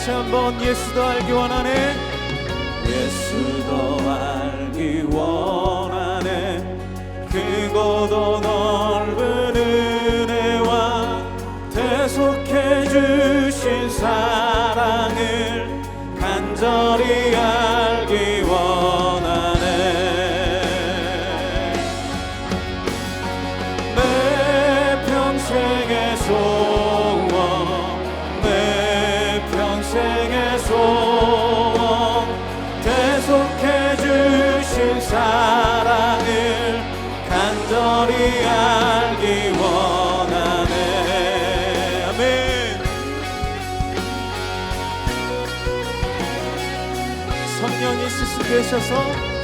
다시 한번 예수도 알기 원하네. 예수도 알기 원하네. 크고도 넓은 은혜와 대속해 주신 사랑을 간절히 알 되셔서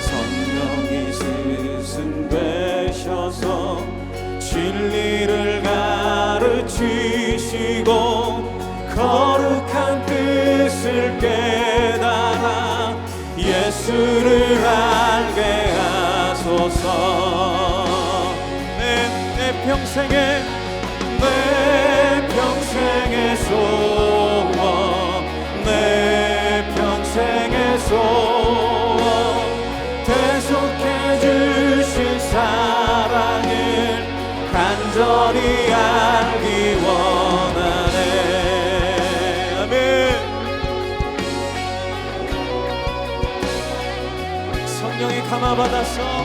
성령이 스승 되셔서 진리를 가르치시고 거룩한 뜻을 깨달아 예수를 알게 하소서. 내, 내 평생에 성령의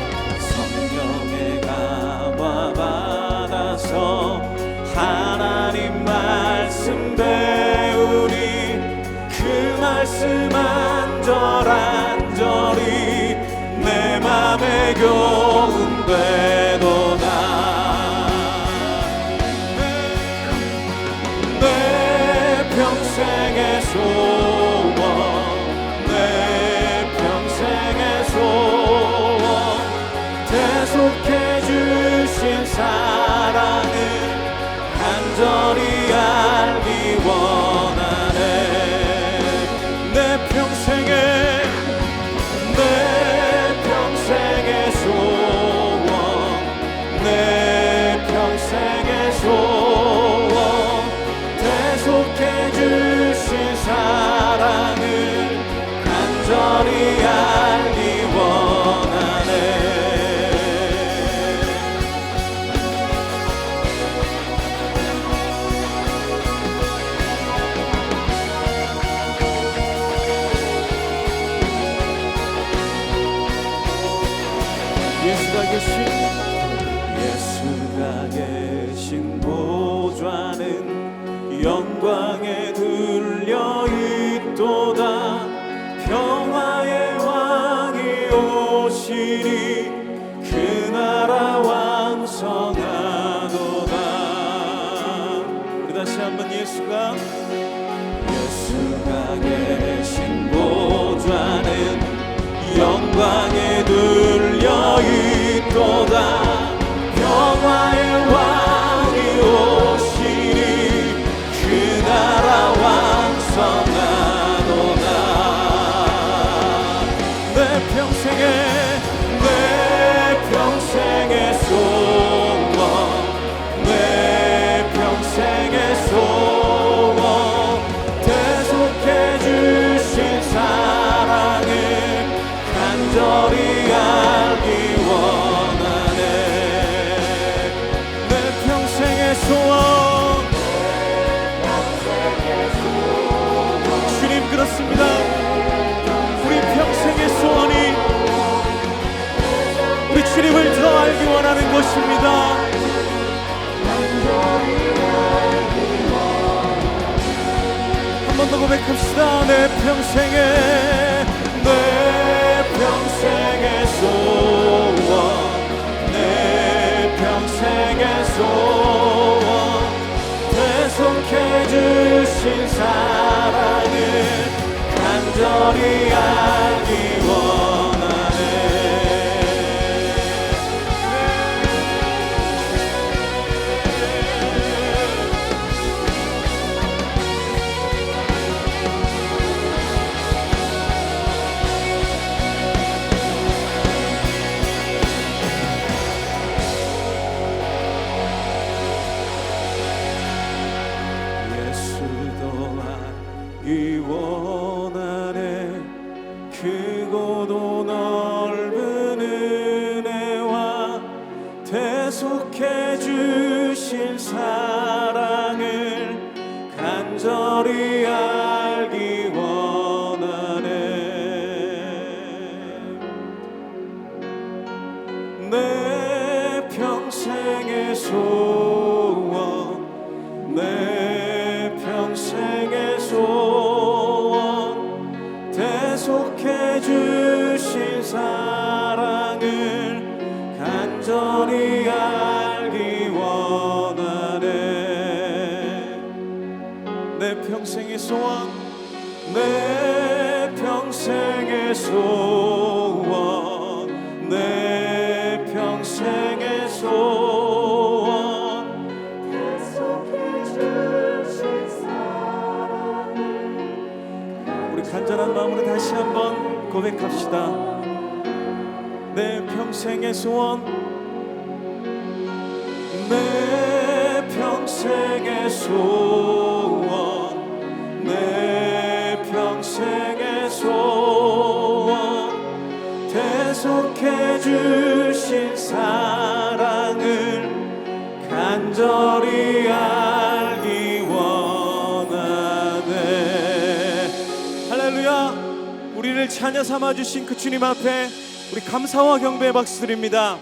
간절히 원 왕성하도다. 우리 다시 한번 예수가 예수가 계신 보좌는 영광에 들려 있도다. 평화의 더 알기 원하는 것입니다. 한 번 더 고백합시다. 내 평생에 내 평생의 소원. 내 평생의 소원. 대속해 주신 사랑을 간절히 알 약속해 주신 사랑을 간절히 알기 원하네. 내 평생의 소원 내 평생의 소원 대속해 주신 사랑을 간절히 소원 내 평생의 소원 내 평생의 소원 약속해 주신 사랑을 우리 간절한 마음으로 다시 한번 고백합시다. 내 평생의 소원 내 평생의 소원 대속해 주신 사랑을 간절히 알기 원하네. 할렐루야. 우리를 자녀 삼아 주신 그 주님 앞에 우리 감사와 경배의 박수 드립니다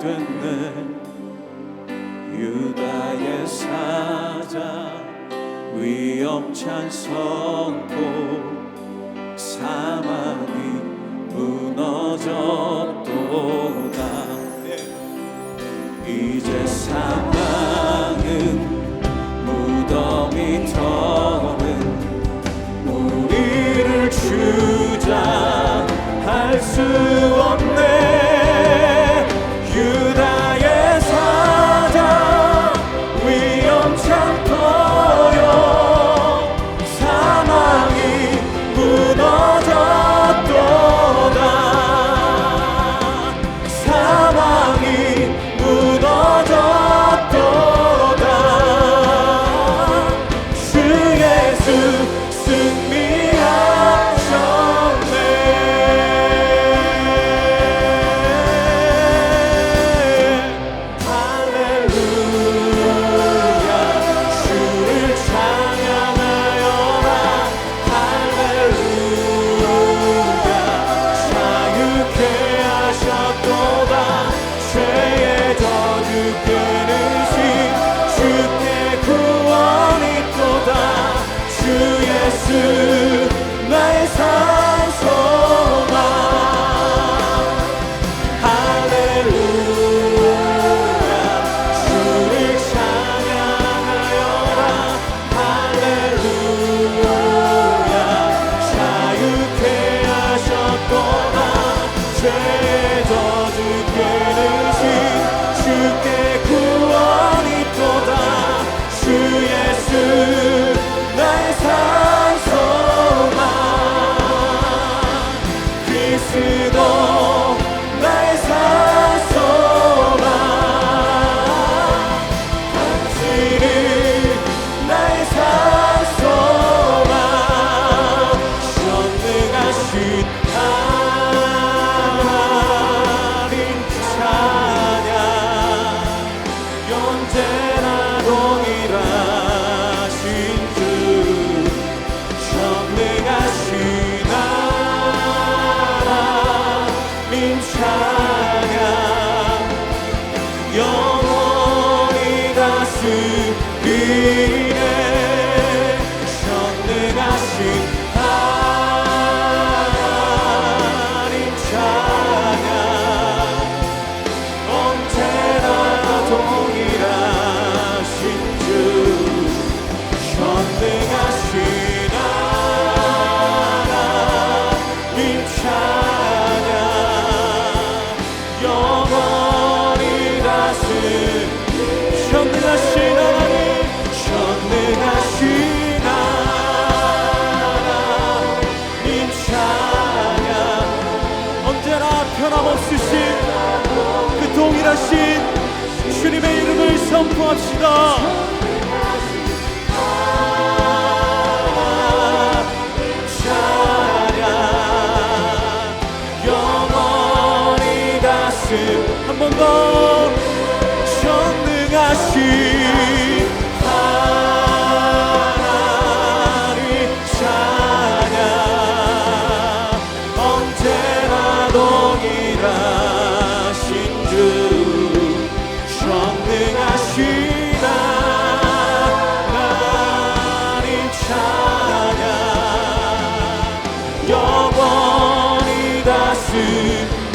됐네. 유다의 사자 위엄 찬성고 사막이 무너졌도다. 이제 사망은 무덤이 터는 우리를 주장할 수 없네. 선포합시다.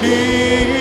feliz.